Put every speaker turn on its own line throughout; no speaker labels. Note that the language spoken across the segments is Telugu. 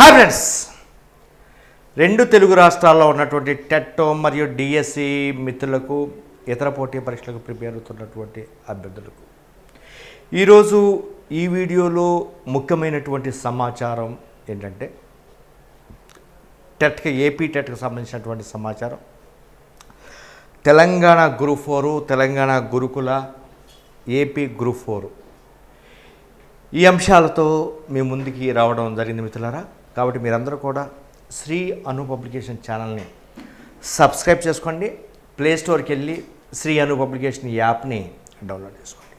హాయ్ ఫ్రెండ్స్ రెండు తెలుగు రాష్ట్రాల్లో ఉన్నటువంటి టెట్ మరియు డిఎస్సి మిత్రులకు ఇతర పోటీ పరీక్షలకు ప్రిపేర్ అవుతున్నటువంటి అభ్యర్థులకు. ఈరోజు ఈ వీడియోలో ముఖ్యమైనటువంటి సమాచారం ఏంటంటే టెట్కి ఏపీ టెట్కి సంబంధించినటువంటి సమాచారం. తెలంగాణ గ్రూప్ ఫోరు తెలంగాణ గురుకుల ఏపీ గ్రూప్ ఫోరు. ఈ అంశాలతో మీ ముందుకి రావడం జరిగింది మిత్రులారా. కాబట్టి మీరందరూ కూడా శ్రీ అను పబ్లికేషన్ ఛానల్ని సబ్స్క్రైబ్ చేసుకోండి ప్లే స్టోర్కి వెళ్ళి శ్రీ అను పబ్లికేషన్ యాప్ని డౌన్లోడ్ చేసుకోండి.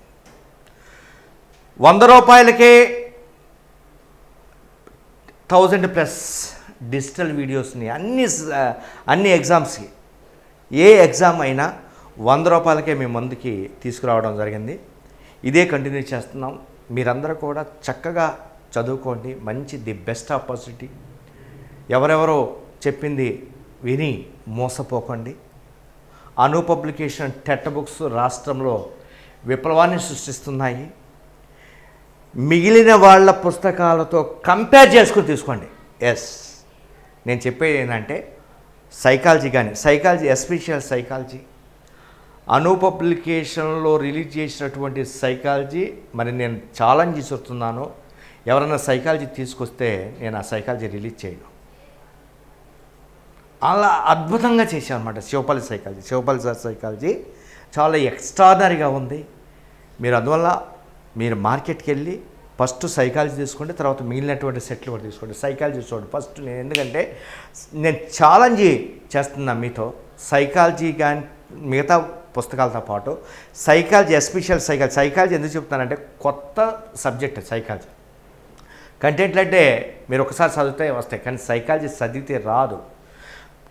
వంద రూపాయలకే థౌజండ్ ప్లస్ డిజిటల్ వీడియోస్ని అన్ని అన్ని ఎగ్జామ్స్కి ఏ ఎగ్జామ్ అయినా వంద రూపాయలకే మేము ముందుకి తీసుకురావడం జరిగింది. ఇదే కంటిన్యూ చేస్తున్నాం. మీరందరూ కూడా చక్కగా చదువుకోండి మంచి ది బెస్ట్ ఆపర్చునిటీ. ఎవరెవరో చెప్పింది విని మోసపోకండి. అను పబ్లికేషన్ టెట్ బుక్స్ రాష్ట్రంలో విప్లవాన్ని సృష్టిస్తున్నాయి. మిగిలిన వాళ్ళ పుస్తకాలతో కంపేర్ చేసుకుని తీసుకోండి. ఎస్ నేను చెప్పేది ఏంటంటే సైకాలజీ కానీ సైకాలజీ ఎస్పెషల్ సైకాలజీ అను పబ్లికేషన్లో రిలీజ్ చేసినటువంటి సైకాలజీ మరి నేను ఛాలెంజ్ ఇస్తున్నాను ఎవరైనా సైకాలజీ తీసుకొస్తే నేను ఆ సైకాలజీ రిలీజ్ చేయను. అలా అద్భుతంగా చేశాను అనమాట Shivapalli psychology Shivapalli sir psychology చాలా ఎక్స్ట్రాడనరీగా ఉంది. మీరు అందువల్ల మీరు మార్కెట్కి వెళ్ళి ఫస్ట్ సైకాలజీ తీసుకోండి తర్వాత మిగిలినటువంటి సెట్లు కూడా తీసుకోండి. సైకాలజీ చూడండి. ఫస్ట్ నేను ఎందుకంటే నేను ఛాలెంజ్ చేస్తున్నా మీతో. సైకాలజీ కానీ మిగతా పుస్తకాలతో పాటు సైకాలజీ ఎస్పెషల్ సైకాలజీ సైకాలజీ ఎందుకు చెప్తున్నానంటే కొత్త సబ్జెక్ట్ సైకాలజీ కంటెంట్లు అంటే మీరు ఒకసారి చదివితే వస్తాయి కానీ సైకాలజీ చదివితే రాదు.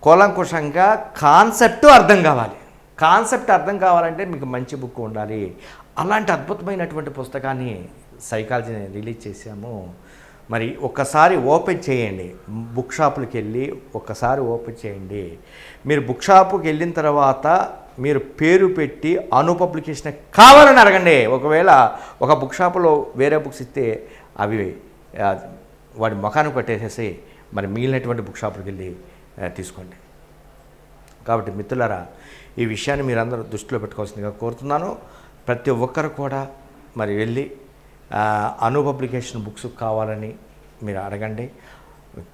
కూలంకుషంగా కాన్సెప్ట్ అర్థం కావాలి. కాన్సెప్ట్ అర్థం కావాలంటే మీకు మంచి బుక్ ఉండాలి. అలాంటి అద్భుతమైనటువంటి పుస్తకాన్ని సైకాలజీని రిలీజ్ చేశాము. మరి ఒక్కసారి ఓపెన్ చేయండి. బుక్ షాపులకు వెళ్ళి ఒక్కసారి ఓపెన్ చేయండి. మీరు బుక్ షాపుకి వెళ్ళిన తర్వాత మీరు పేరు పెట్టి అను పబ్లికేషన్ కావాలని అడగండి. ఒకవేళ ఒక బుక్ షాపులో వేరే బుక్స్ ఇస్తే అవి వాడి ముఖాన్ని పెట్టేసేసి మరి మిగిలినటువంటి బుక్ షాప్కి వెళ్ళి తీసుకోండి. కాబట్టి మిత్రులారా ఈ విషయాన్ని మీరందరూ దృష్టిలో పెట్టుకోవాల్సిందిగా కోరుతున్నాను. ప్రతి ఒక్కరు కూడా మరి వెళ్ళి అను పబ్లికేషన్ బుక్స్ కావాలని మీరు అడగండి.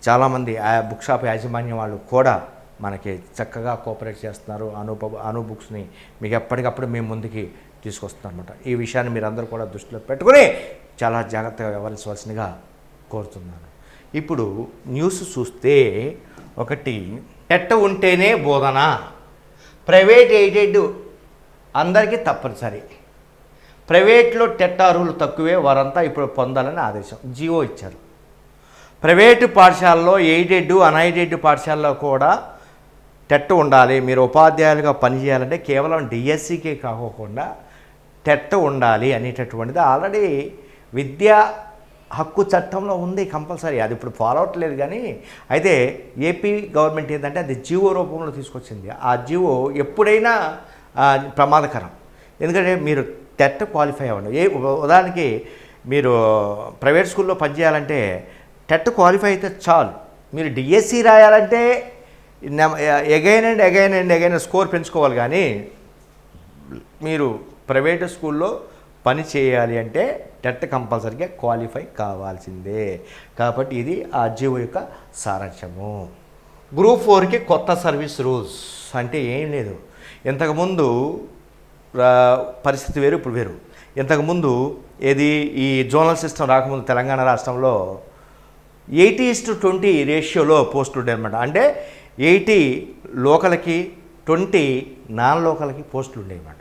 చాలామంది ఆ బుక్ షాప్ యాజమాన్యం వాళ్ళు కూడా మనకి చక్కగా కోఆపరేట్ చేస్తున్నారు. అను అను బుక్స్ని మీకు ఎప్పటికప్పుడు మేము ముందుకి తీసుకొస్తుందన్నమాట. ఈ విషయాన్ని మీరందరూ కూడా దృష్టిలో పెట్టుకుని చాలా జాగ్రత్తగా వ్యవహరించవలసిందిగా కోరుతున్నాను. ఇప్పుడు న్యూస్ చూస్తే ఒకటి ఎట్ట ఉంటేనే బోధన? ప్రైవేట్ ఎయిడెడ్ అందరికీ తప్పనిసరి. ప్రైవేట్లో టెట్ అర్హులు తక్కువే వారంతా ఇప్పుడు పొందాలని ఆదేశం. జియో ఇచ్చారు. ప్రైవేటు పాఠశాలలో ఎయిడెడ్ అన్ఎయిడెడ్ పాఠశాలలో కూడా టెట్ ఉండాలి. మీరు ఉపాధ్యాయులుగా పనిచేయాలంటే కేవలం డిఎస్సికే కాకోకుండా టెట్ ఉండాలి అనేటటువంటిది ఆల్రెడీ విద్యా హక్కు చట్టంలో ఉంది కంపల్సరీ. అది ఇప్పుడు ఫాలో అవట్లేదు కానీ అయితే ఏపీ గవర్నమెంట్ ఏంటంటే అది జీవో రూపంలో తీసుకొచ్చింది. ఆ జీవో ఎప్పుడైనా ప్రమాదకరం. ఎందుకంటే మీరు టెట్ క్వాలిఫై అవ్వండి. ఏ ఉదాహరణకి మీరు ప్రైవేట్ స్కూల్లో పనిచేయాలంటే టెట్ క్వాలిఫై అయితే చాలు. మీరు డిఎస్సి రాయాలంటే again and again and again score పెంచుకోవాలి కానీ మీరు ప్రైవేట్ స్కూల్లో పని చేయాలి అంటే టెట్ కంపల్సరీగా క్వాలిఫై కావాల్సిందే. కాబట్టి ఇది ఆ జీవో యొక్క సారాంశము. గ్రూప్ ఫోర్కి కొత్త సర్వీస్ రూల్స్ అంటే ఏం లేదు. ఇంతకుముందు పరిస్థితి వేరు ఇప్పుడు వేరు. ఇంతకుముందు ఏది ఈ జోనల్ సిస్టమ్ రాకముందు తెలంగాణ రాష్ట్రంలో ఎయిటీ టు ట్వంటీ రేషియోలో పోస్టులు ఉండేవన్నమాట. అంటే ఎయిటీ లోకల్కి ట్వంటీ నాన్ లోకల్కి పోస్టులు ఉండేవన్నమాట.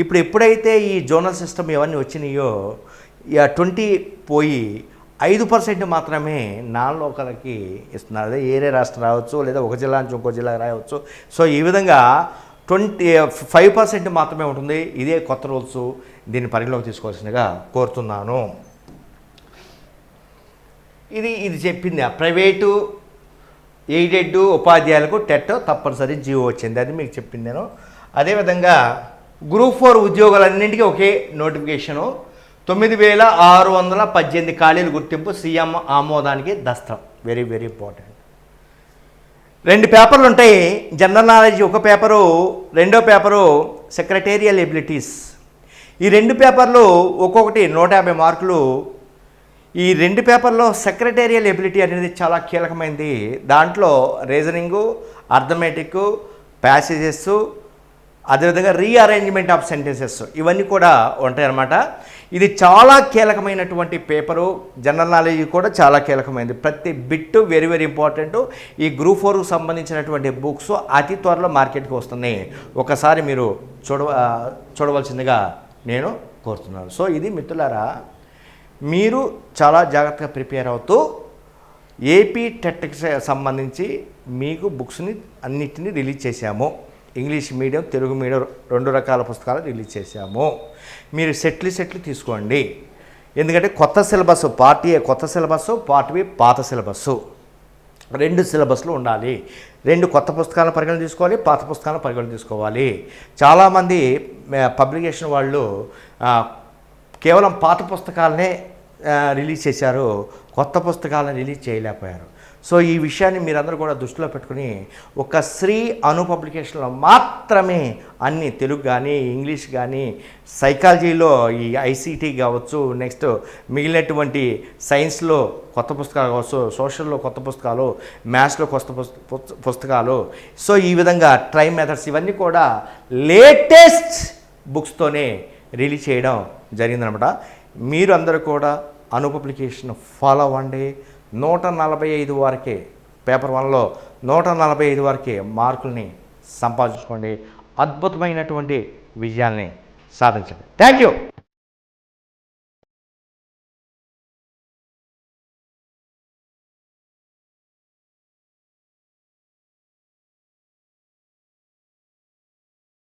ఇప్పుడు ఎప్పుడైతే ఈ జోనల్ సిస్టమ్ ఇవన్నీ వచ్చినాయో ట్వంటీ పోయి ఐదు పర్సెంట్ మాత్రమే నాన్ లోకల్కి ఇస్తున్నారు. అదే ఏరే రాష్ట్రం రావచ్చు లేదా ఒక జిల్లా నుంచి ఇంకో జిల్లా రావచ్చు సో ఈ విధంగా ట్వంటీ ఫైవ్ పర్సెంట్ మాత్రమే ఉంటుంది. ఇదే కొత్త రూల్స్. దీన్ని పరిగణలోకి తీసుకోవాల్సిందిగా కోరుతున్నాను. ఇది ఇది చెప్పింది. ఆ ప్రైవేటు ఎయిడెడ్ ఉపాధ్యాయులకు టెట్ తప్పనిసరి జీవో వచ్చింది. అది మీకు చెప్పింది నేను. అదేవిధంగా గ్రూప్ ఫోర్ ఉద్యోగాలన్నింటికీ ఒకే నోటిఫికేషను. తొమ్మిది వేల ఆరు వందల పద్దెనిమిది ఖాళీల గుర్తింపు సీఎం ఆమోదానికి దస్తం వెరీ వెరీ ఇంపార్టెంట్ రెండు పేపర్లు ఉంటాయి. జనరల్ నాలెడ్జ్ ఒక పేపరు రెండో పేపరు సెక్రటేరియల్ ఎబిలిటీస్. ఈ రెండు పేపర్లు ఒక్కొక్కటి నూట యాభై మార్కులు. ఈ రెండు పేపర్లో సెక్రటేరియల్ ఎబిలిటీ అనేది చాలా కీలకమైనది దాంట్లో రీజనింగు అర్థమెటిక్ ప్యాసేజెస్ అదేవిధంగా రీఅరేంజ్మెంట్ ఆఫ్ సెంటెన్సెస్ ఇవన్నీ కూడా ఉంటాయన్నమాట. ఇది చాలా కీలకమైనటువంటి పేపరు. జనరల్ నాలెడ్జ్ కూడా చాలా కీలకమైనది ప్రతి బిట్టు వెరీ వెరీ ఇంపార్టెంట్ ఈ గ్రూప్ ఫోర్కు సంబంధించినటువంటి బుక్స్ అతి త్వరలో మార్కెట్కి వస్తున్నాయి. ఒకసారి మీరు చూడ చూడవలసిందిగా నేను కోరుతున్నాను. సో ఇది మిత్రులారా మీరు చాలా జాగ్రత్తగా ప్రిపేర్ అవుతూ ఏపీ టెట్కి సంబంధించి మీకు బుక్స్ని అన్నిటినీ రిలీజ్ చేశాము. ఇంగ్లీష్ మీడియం తెలుగు మీడియం రెండు రకాల పుస్తకాలు రిలీజ్ చేశాము. మీరు సెట్లు సెట్లు తీసుకోండి. ఎందుకంటే కొత్త సిలబస్ పార్ట్ ఏ కొత్త సిలబస్ పార్ట్ బి పాత సిలబస్సు రెండు సిలబస్లు ఉండాలి. రెండు కొత్త పుస్తకాలను పరిగణన తీసుకోవాలి పాత పుస్తకాలను పరిగణన తీసుకోవాలి. చాలామంది పబ్లికేషన్ వాళ్ళు కేవలం పాత పుస్తకాలనే రిలీజ్ చేశారు. కొత్త పుస్తకాలను రిలీజ్ చేయలేకపోయారు. సో ఈ విషయాన్ని మీరందరూ కూడా దృష్టిలో పెట్టుకుని ఒక శ్రీ అను పబ్లికేషన్లో మాత్రమే అన్ని తెలుగు కానీ ఇంగ్లీష్ కానీ సైకాలజీలో ఈ ఐసీటీ కావచ్చు నెక్స్ట్ మిగిలినటువంటి సైన్స్లో కొత్త పుస్తకాలు కావచ్చు సోషల్లో కొత్త పుస్తకాలు మ్యాథ్స్లో కొత్త పుస్తకాలు. సో ఈ విధంగా ట్రై మెథడ్స్ ఇవన్నీ కూడా లేటెస్ట్ బుక్స్తోనే రిలీజ్ చేయడం జరిగిందనమాట. మీరు అందరూ కూడా అను పబ్లికేషన్ ఫాలో అవ్వండి. నూట నలభై ఐదు వరకే పేపర్ వన్లో నూట నలభై ఐదు వరకే మార్కుల్ని సంపాదించుకోండి. అద్భుతమైనటువంటి విజయాల్ని సాధించండి. Thank you.